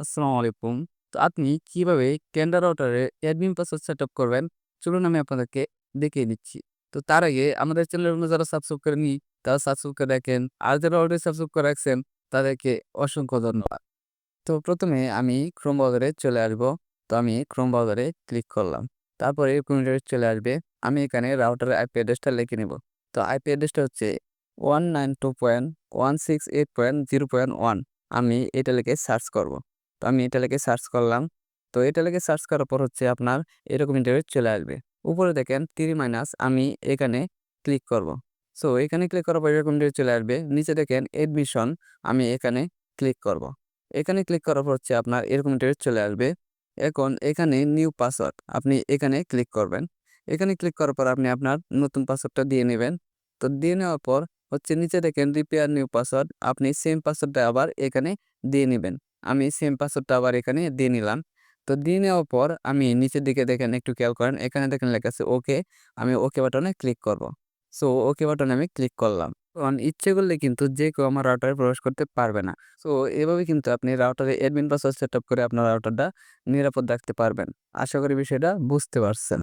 আসসালামু আলাইকুম। তো আপনি কীভাবে ক্যানাডা রাউটারে অ্যাডমিন পাসওয়ার্ড সেট আপ করবেন? চলুন আমি আপনাদেরকে দেখিয়ে দিচ্ছি। তো তার আগে আমাদের চ্যানেলগুলো যারা সাবস্ক্রাইব করেননি, তারা সাবস্ক্রাইব করে রাখেন। আর যারা অলরেডি সাবস্ক্রাইব করে রাখছেন, তাদেরকে অসংখ্য ধন্যবাদ। তো প্রথমে আমি ক্রোম ব্রাউজারে চলে আসব। তো আমি ক্রোম ব্রাউজারে ক্লিক করলাম। তারপরে ইন্টারফেস চলে আসবে। আমি এখানে রাউটারের আইপি অ্যাড্রেসটা লিখে নেব। তো আইপি অ্যাড্রেসটা হচ্ছে 192.168.0.1 আমি এটা লিখে সার্চ করব। তো আমি এটা লিখে সার্চ করলাম। তো এটা লিখে সার্চ করার পর হচ্ছে আপনার এরকম ইন্টারফেস চলে আসবে। উপরে দেখেন 3 মাইনাস আমি এখানে ক্লিক করব। সো এখানে ক্লিক করার পর এরকম ইন্টারফেস চলে আসবে। নিচে দেখেন এডমিশন আমি এখানে ক্লিক করব। এখানে ক্লিক করার পর হচ্ছে আপনার এরকম ইন্টারফেস চলে আসবে। এখন এখানে নিউ পাসওয়ার্ড আপনি এখানে ক্লিক করবেন। এখানে ক্লিক করার পর আপনি আপনার নতুন পাসওয়ার্ডটা দিয়ে নেবেন। তো দিয়ে নেওয়ার পর হচ্ছে নিচে দেখেন রিপেয়ার নিউ পাসওয়ার্ড আপনি সেম পাসওয়ার্ডটা আবার এখানে দিয়ে নেবেন। আমি সেম পাসওয়ার্ডটা আবার এখানে দিয়ে নিলাম। তো দিয়ে নেওয়ার পর আমি নিচের দিকে দেখেন একটু খেয়াল করেন, এখানে দেখেন লেখা আছে ওকে আমি ওকে বাটনে ক্লিক করব। সো ওকে বাটনে আমি ক্লিক করলাম। তখন ইচ্ছে করলে কিন্তু যে কেউ আমার রাউটারে প্রবেশ করতে পারবে না। সো এভাবে কিন্তু আপনি রাউটারে অ্যাডমিন পাসওয়ার্ড সেটআপ করে আপনার রাউটারটা নিরাপদ রাখতে পারবেন। আশা করি বিষয়টা বুঝতে পারছেন।